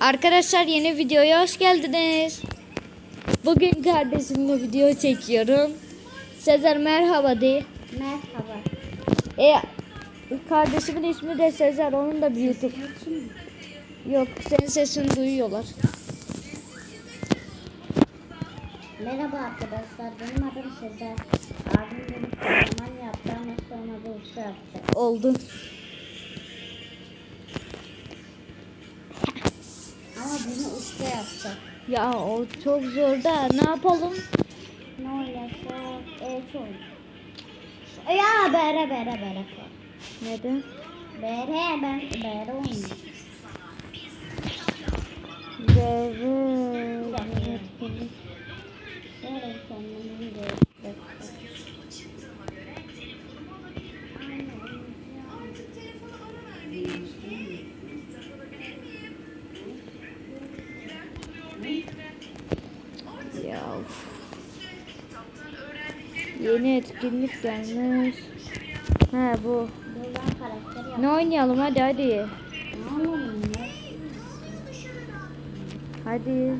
Arkadaşlar yeni videoya hoş geldiniz. Bugün kardeşimle video çekiyorum. Sezer merhaba de. Merhaba. E, kardeşimin ismi de Sezer. Onun da bir YouTube. Yok senin sesini duyuyorlar. Merhaba arkadaşlar. Benim adım Sezer. Abim beni kahraman yaptı ama sonra usta yaptı. Oldu. Beni usta yapacak. Ya o çok zor da ne yapalım? Ne oynarsa evet oyun. Ya bere bere bere koy. Neden? Bere ben bere oynayayım. Bere. Bere kendimi de Ya. Etkinlik gelmiş. He bu. Ne oynayalım hadi hadi. Hadi.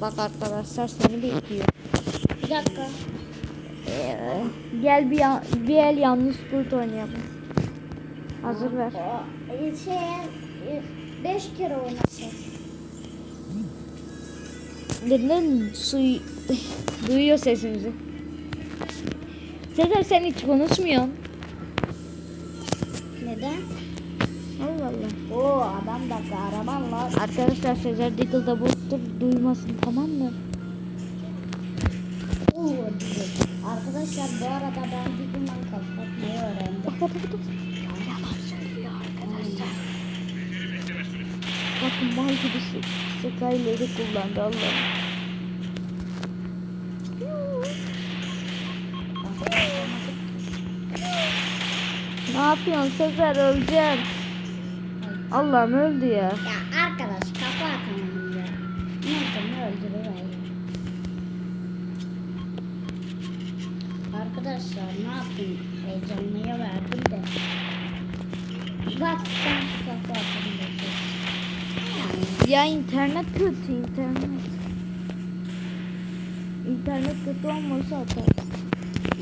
Bak arkadaşlar seni bekliyor. Bir dakika. Ee, gel bir, bir el yanlış kurt oynayalım. Hazır ver. Şey, beş kere oynasın. Neden su duyuyor sesimizi? Sezer sen hiç konuşmuyorsun. Neden? Allah Allah. Oo adam da kahraman lan. Arkadaşlar Sezer Diggle'da bottur duymasın tamam mı? Oo. Arkadaşlar bu arada ben Diggle'dan kapatmayı öğrendim. Bak bak bak. bak. Yalan söylüyor arkadaşlar. Bakın mal gibi sı- Skyleri kullandı Allah. Ne yapıyorsun Sezer öleceksin. Allah'ım öldü ya. Ya arkadaş kafa atamam ya. Neyse ne öldürüyor. Arkadaşlar ne yapayım? Heyecanlıya verdim de. Bak sen kafa atamam. Ya internet kötü internet. İnternet kötü olmasa atar.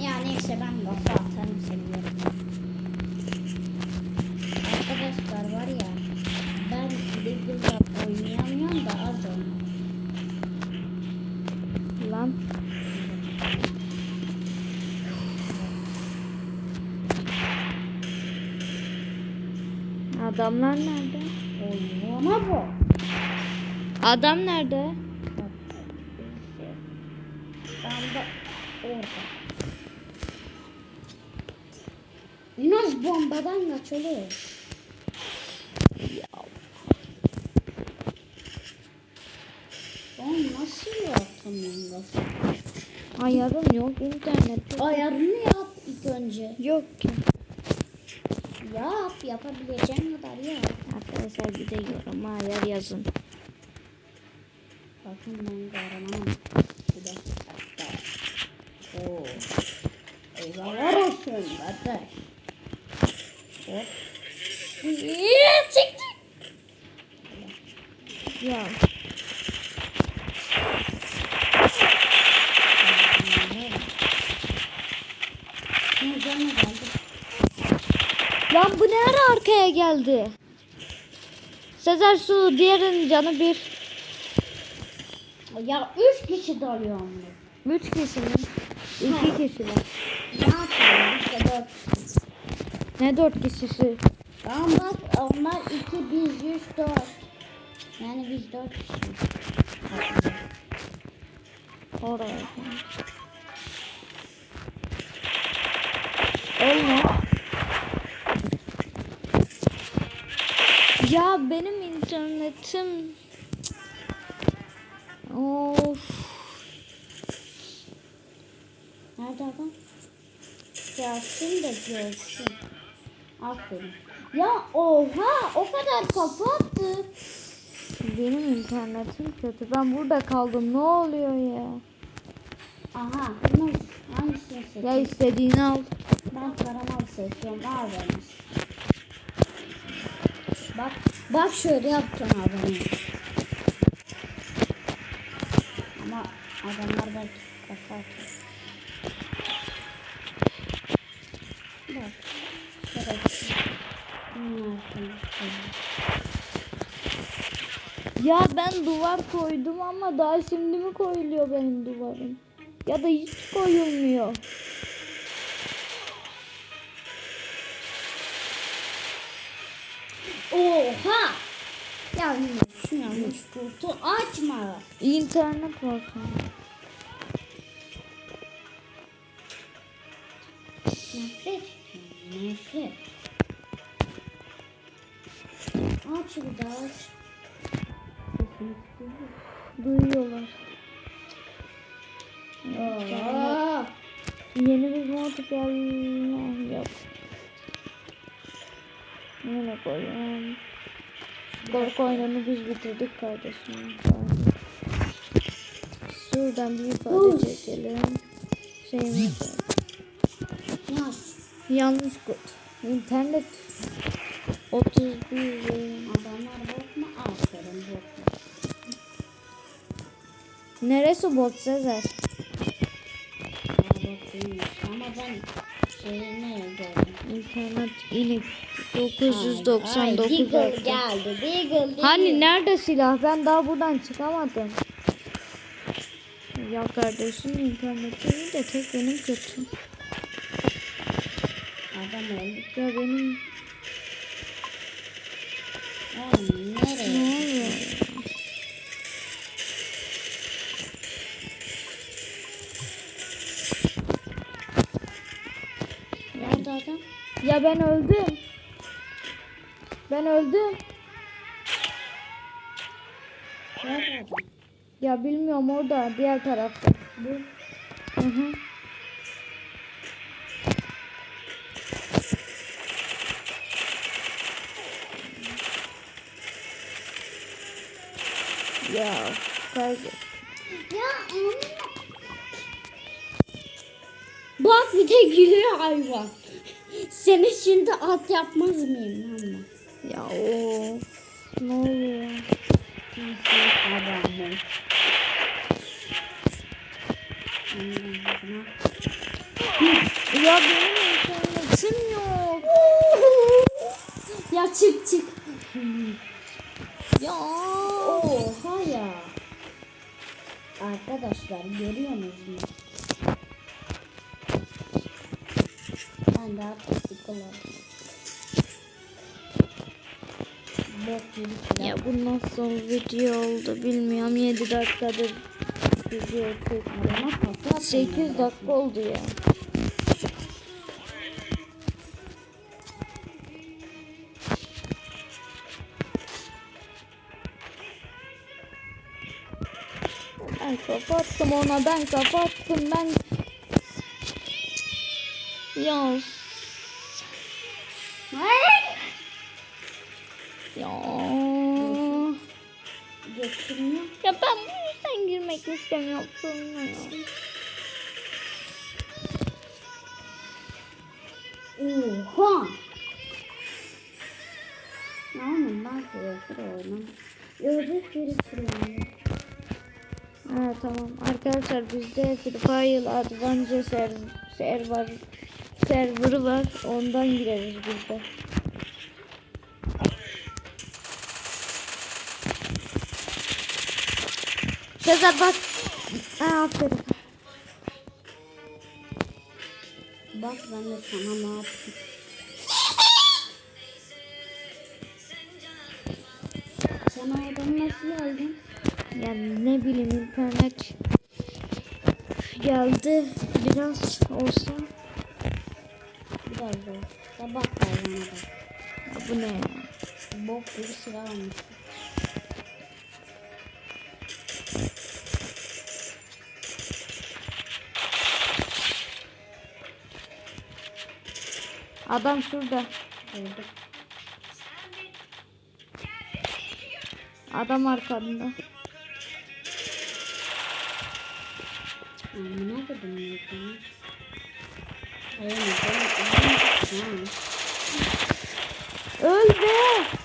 Ya neyse ben kafa atarım senin yerine. Adamlar nerede? Oynayama bu. Adam nerede? Ben de orada. Yunus bombadan kaçılıyor. Ben nasıl yapamıyorum lafı? Ayarım yok internet yok. Ayarını yap ilk önce. Yok ki. Yap, yapabileceğin kadar yap. Arkadaşlar gidiyorum ayar yazın. Bakın ben kahramanım. Bir dakika. Oo. Eyvallah olsun kardeş. Hop. Eee, çekti. Ya. Ne canı geldi? Lan bu ne arkaya geldi? Sezer su diğerinin canı bir. Ya üç kişi dalıyor onu. Üç kişi mi? İki kişiler. Ne yapalım işte dört. Ne dört kişisi? Tamam bak onlar iki biz yüz dört. Yani biz dört kişiyiz. Oraya. İnternetim. Of. Nerede adam? Gelsin de görsün. Aferin. Ya oha o kadar kafa attı. Benim internetim kötü. Ben burada kaldım. Ne oluyor ya? Aha. Hangisini Ya seçeyim? istediğini al. Ben karamal seçiyorum. Al beni. Bak bak şöyle yaptım adamı. Ama adamlar belki kafa atıyor. Bak. Konuşuyor. Ya ben duvar koydum ama daha şimdi mi koyuluyor benim duvarım? Ya da hiç koyulmuyor. Oha! Yanlış, yanlış kutu açma. İnternet var sana. Nefret nefret. Aç bir daha aç. Duyuyorlar. Aa, Yeni bir mod gelme yok. Nereye koyayım? Korku oyununu biz bitirdik kardeşim. Şuradan bir ifade çekelim. Şeyimiz var. Yanlış kod. İnternet 31 Adamlar bot mu? Aferin bot? Neresi bot Sezer? Bot. Ama ben. İnternet Ay, 999 Deagle arttı. geldi. Deagle, Deagle. Hani nerede silah? Ben daha buradan çıkamadım. Ya kardeşim interneti iyi de tek benim kötü. Adam öldü. Ya benim ben öldüm. Ben öldüm. Ya bilmiyorum orada diğer tarafta. Hı hı. Ya kaybet. Ya. Bak bir de gülüyor hayvan. Seni şimdi at yapmaz mıyım ama? Ya o ne oluyor? Adamım. Ya benim internetim yok. ya çık çık. Ya. Oha ya. Arkadaşlar görüyor musunuz? Ben daha Ya bu nasıl video oldu bilmiyorum. 7 dakikadır video atın 8 ya. dakika oldu ya. Ben kapattım ona ben kapattım ben. Ya. Ya. Ya ben bu yüzden girmek istemiyorum. Oha. Ne oğlum ben oynam. Ördek biri sürüyor. Ha tamam. Arkadaşlar bizde Free Fire Advance ser server serverı var. Ondan gireriz de. Sezer bak. Ha, aferin. Bak ben de sana ne yaptım. Sen o nasıl geldin? Yani ne bileyim internet geldi biraz olsa. Bak hayvana bak. Ya bu ne ya? Bok gibi silah almış. Adam şurada. Gördüm. Adam arkanda. Amına koydum ya Öl!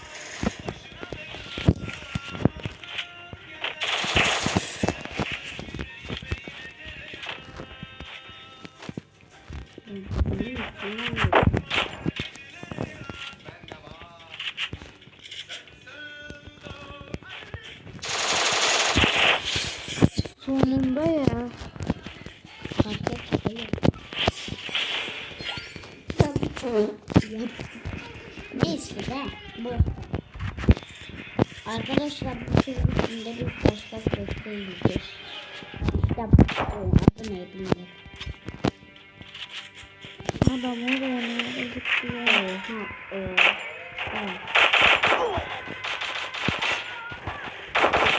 Neyse de bu. Arkadaşlar bu çizgi filmde bir başka göstereceğiz. İşte bu. Adı ne bilmiyorum. Adam oraya nereye gitti ya? Oha. o.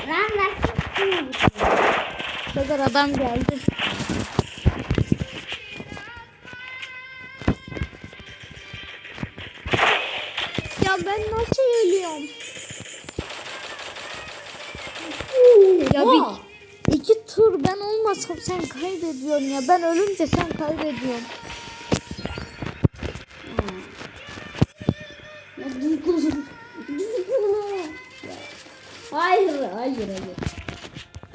Evet. Lan kim bu? Bu kadar adam geldi. Kaybediyorsun ya. Ben ölünce sen kaybediyorsun. Hayır, hayır, hayır.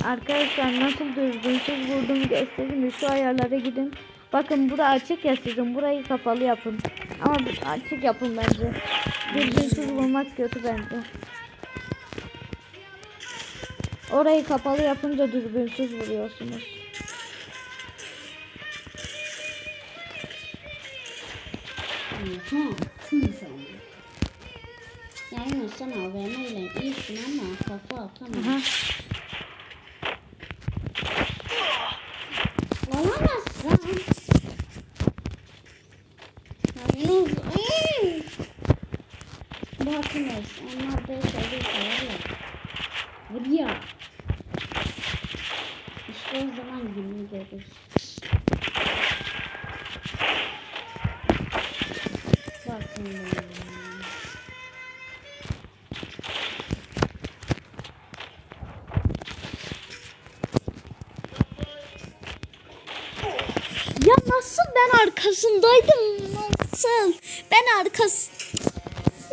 Arkadaşlar nasıl düzgünsüz vurdum göstereyim. Şu ayarlara gidin. Bakın bura açık ya sizin. Burayı kapalı yapın. Ama açık yapın bence. Düzgünsüz vurmak kötü bence. Orayı kapalı yapınca düzgünsüz vuruyorsunuz. Tamam. Tüm sandım. Yani insan AVM'yle iyisin ama kafa atamam. Olamazsın. Bakınız onlar 5 arkasındaydım? Nasıl? Ben arkası...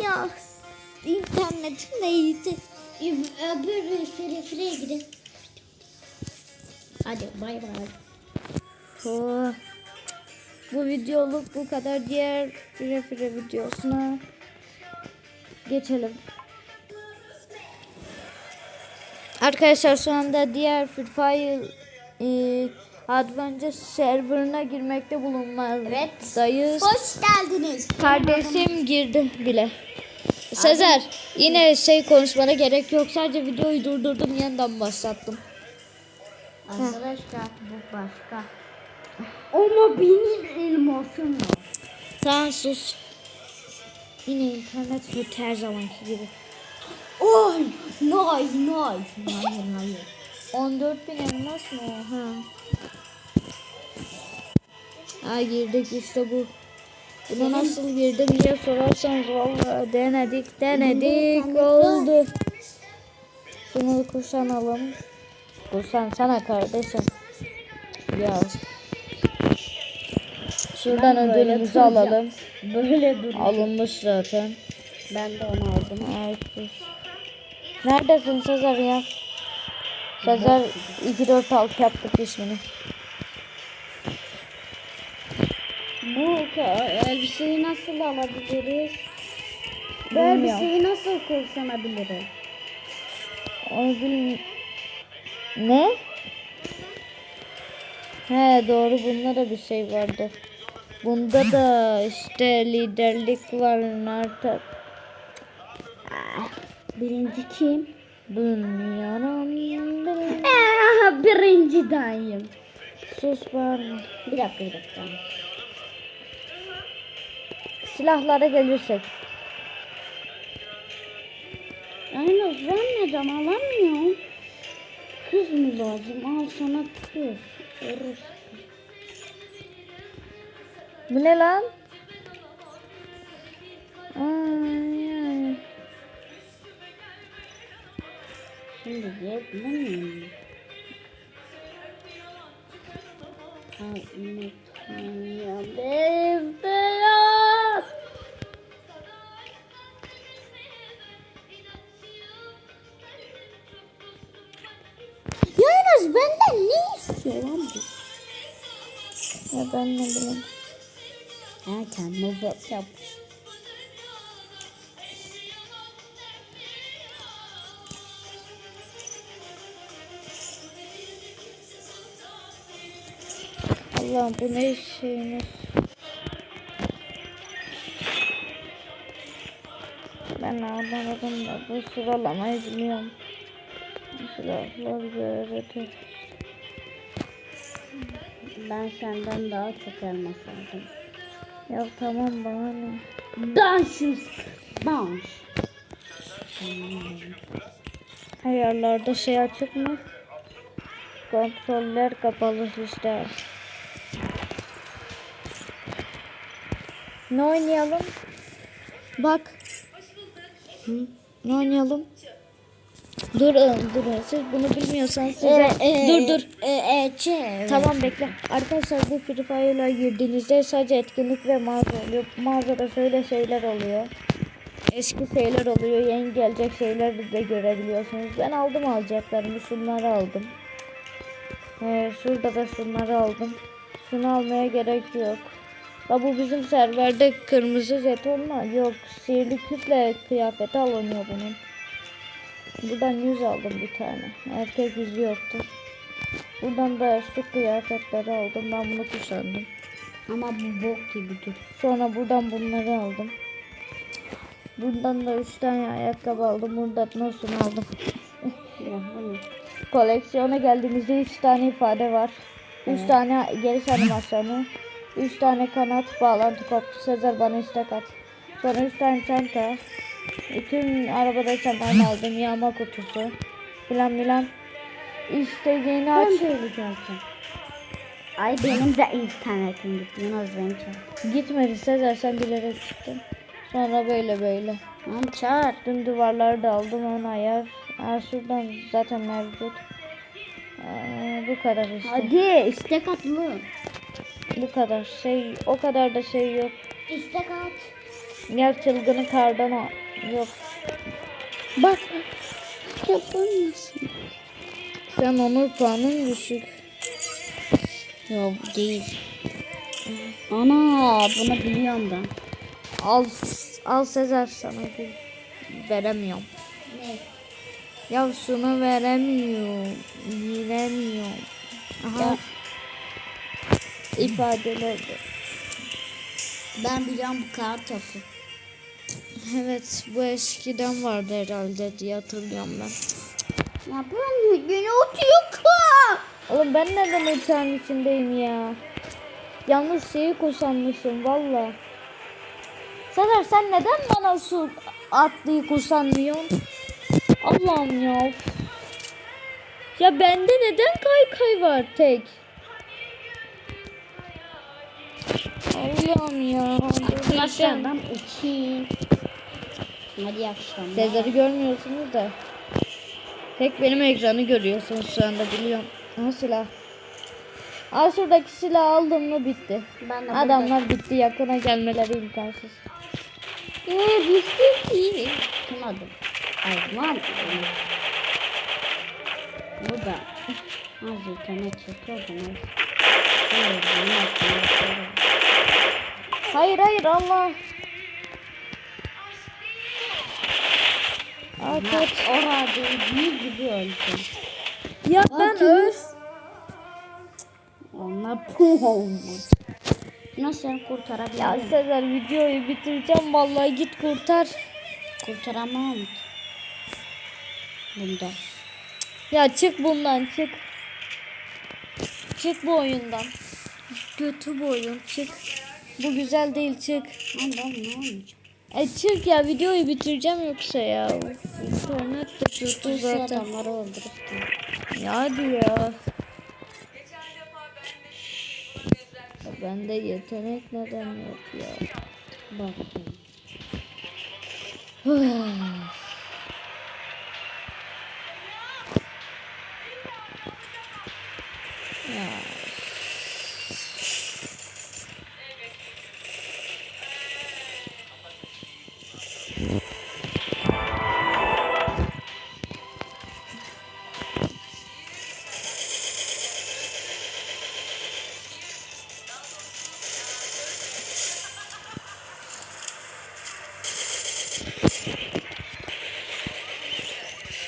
Ya internetim neydi? Öbür fire gidin. Hadi bay bay. Oh. Bu videoluk bu kadar. Diğer fire videosuna geçelim. Arkadaşlar şu anda diğer Free Fire e, Advance serverına girmekte bulunmaktayız. Hoş geldiniz. Kardeşim girdi bile. Sezer yine şey konuşmana gerek yok. Sadece videoyu durdurdum yeniden başlattım. Arkadaşlar bu başka. Ama benim elmasım var. Tamam sus. Yine internet kötü her zamanki gibi. Oy, nay, nay. Hayır, hayır. 14 bin elmas mı? Ha. Ha girdik işte bu. Buna nasıl girdim diye sorarsanız vallahi denedik denedik oldu. Şunu kuşanalım. Kuşan sana kardeşim. Ya. Şuradan Ben ödülümüzü duracağım. alalım. Böyle dur. Alınmış zaten. Ben de onu aldım. Sus. Neredesin Sezer ya? Sezer 246 yaptık ismini. Bu ka- elbiseyi nasıl alabiliriz? Bu Bilmiyorum. elbiseyi nasıl kullanabilirim? Onu bil... Ne? He doğru bunda da bir şey vardı. Bunda da işte liderlik var artık. Birinci kim? Bir- Ee, birinci dayım. Sus bağırma. Bir dakika bir dakika. Silahlara gelirsek. Yalnız ben neden alamıyorum? Kız mı lazım? Al sana kız. Orası. Bu ne lan? Ay, ay. Şimdi miyim? Ay unutmayın. Beyaz. İstiyor lan bu? Ya ben ne bileyim. Ha kendime bak yap. Ulan bu ne şeyiniz? Ben anlamadım da bu sıralamayı bilmiyorum. Silahlar böyle de. Ben senden daha çok elmas aldım. Ya tamam bana ne? Dansız. Dans. Ayarlarda şey açık mı? Kontroller kapalı işte. Ne oynayalım? Bak. Hı? Ne oynayalım? Dur, ıı, dur. Siz bunu bilmiyorsanız size... dur, dur. E, e, çe. Tamam bekle. Arkadaşlar bu Free Fire'a girdiğinizde sadece etkinlik ve mağaza oluyor. Mağazada şöyle şeyler oluyor. Eski şeyler oluyor. Yeni gelecek şeyler de görebiliyorsunuz. Ben aldım alacaklarımı. Şunları aldım. Ee, şurada da şunları aldım. Şunu almaya gerek yok. Ha bu bizim serverde kırmızı jetonla yok. Sihirli küple kıyafeti alınıyor bunun. Buradan yüz aldım bir tane. Erkek yüzü yoktu. Buradan da şu kıyafetleri aldım. Ben bunu kuşandım. Ama bu bok gibi dur. Sonra buradan bunları aldım. Buradan da 3 tane ayakkabı aldım. Buradan nasıl aldım. Ne? Koleksiyona geldiğimizde 3 tane ifade var. 3 tane geliş animasyonu. 3 tane kanat bağlantı koptu. Sezer bana istek at. Sonra 3 tane çanta. Bütün arabada çantalarını aldım. Yağma kutusu. Filan filan. İşte yeni Ben aç. sen. Ay benim de internetim gitti. Yunus beni çağır. Gitmedi Sezer sen bilerek çıktın. Sonra böyle böyle. Lan çağır. Tüm duvarları da aldım onu ayar. Aa, şuradan zaten mevcut. Aa, bu kadar işte. Hadi istek at lan. Bu kadar şey o kadar da şey yok. İstek at. Gel çılgını kardan o. Yok. Bak. Yapar mısın? Sen onun puanın düşük. Yok değil. Ana bunu biliyorum ben. Al al Sezer sana bir veremiyorum. Ne? Ya şunu veremiyorum. Veremiyorum. Aha. Ya. İfadeler de. Ben biliyorum bu kağıt topu. Evet bu eskiden vardı herhalde diye hatırlıyorum ben. Ya ben yine oturuyor ka. Oğlum ben neden uçağın içindeyim ya? Yalnız şeyi kusanmışım valla. Sezer sen neden bana su atlıyı kusanmıyorsun? Allah'ım ya. Ya bende neden kaykay var tek? Allah'ım ya. Aşağıdan uçayım. Hadi iyi akşamlar. Sezer'i görmüyorsunuz da. Tek benim ekranı görüyorsunuz şu anda biliyorum. Aha silah. Aa şuradaki silah aldım mı bitti. Ben de Adamlar bitti yakına gelmeleri imkansız. Eee bitti ki. Kim adı? Ayman. Bu da. Az internet çekiyor da neyse. Evet, bunu yapıyorum. Hayır hayır Allah. Kaç. Orada bir gibi öldü. Ya ben öl. Onlar pum olmuş. Nasıl sen Ya kurtarabilirim? Sezer videoyu bitireceğim vallahi git kurtar. Kurtaramam. Bunda. Ya çık bundan çık. Çık bu oyundan. Kötü bu oyun çık. Bu güzel değil çık. Ben ne olacak? E çık ya videoyu bitireceğim yoksa ya. İnternet de Bu zaten. adamları öldürürsün. Ya hadi. Ya Bende yetenek neden yok ya. Bak.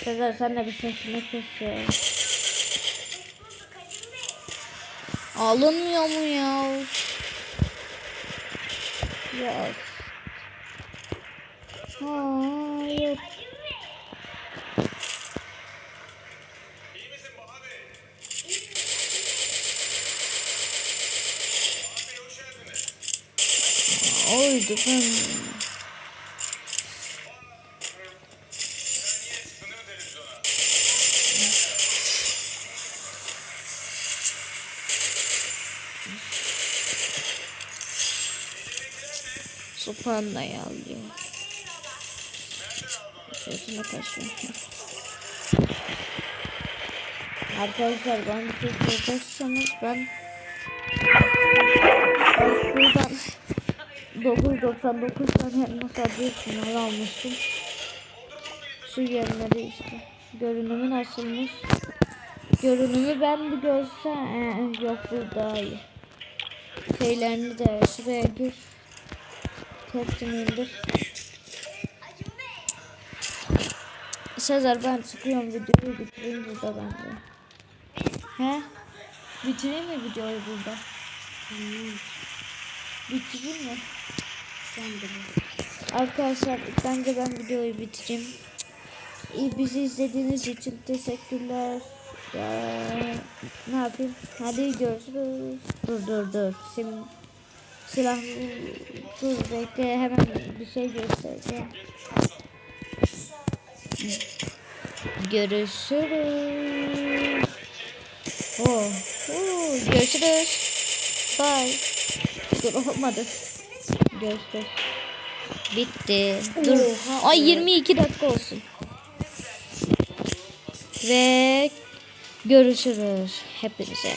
Sezer sen de bir sesini kıs ya. Alınmıyor mu ya? Ya. Hayır. Oydu ben. Sopanda alıyor. Sesine kaçıyor. Arkadaşlar ben bir şey soracaksanız ben buradan 999 tane elmas final almıştım. Şu yerleri işte. Görünümü nasılmış? Görünümü ben bir görsem ee, yok bu daha iyi. Şeylerini de şuraya gir. Hepsini indir. Sezer ben çıkıyorum videoyu bitireyim burada bence. He? Bitireyim mi videoyu burada? Bitireyim mi? Sen de. Arkadaşlar bence ben videoyu bitireyim. İyi bizi izlediğiniz için teşekkürler. Ya, ne yapayım? Hadi görüşürüz. Dur dur dur. Şimdi silah dur bekle hemen bir şey göstereceğim. Görüşürüz. Oh, oh, görüşürüz. Bye. Dur olmadı. Görüşürüz. Bitti. Dur. Oha Ay be. 22 dakika olsun. Ve görüşürüz hepinize.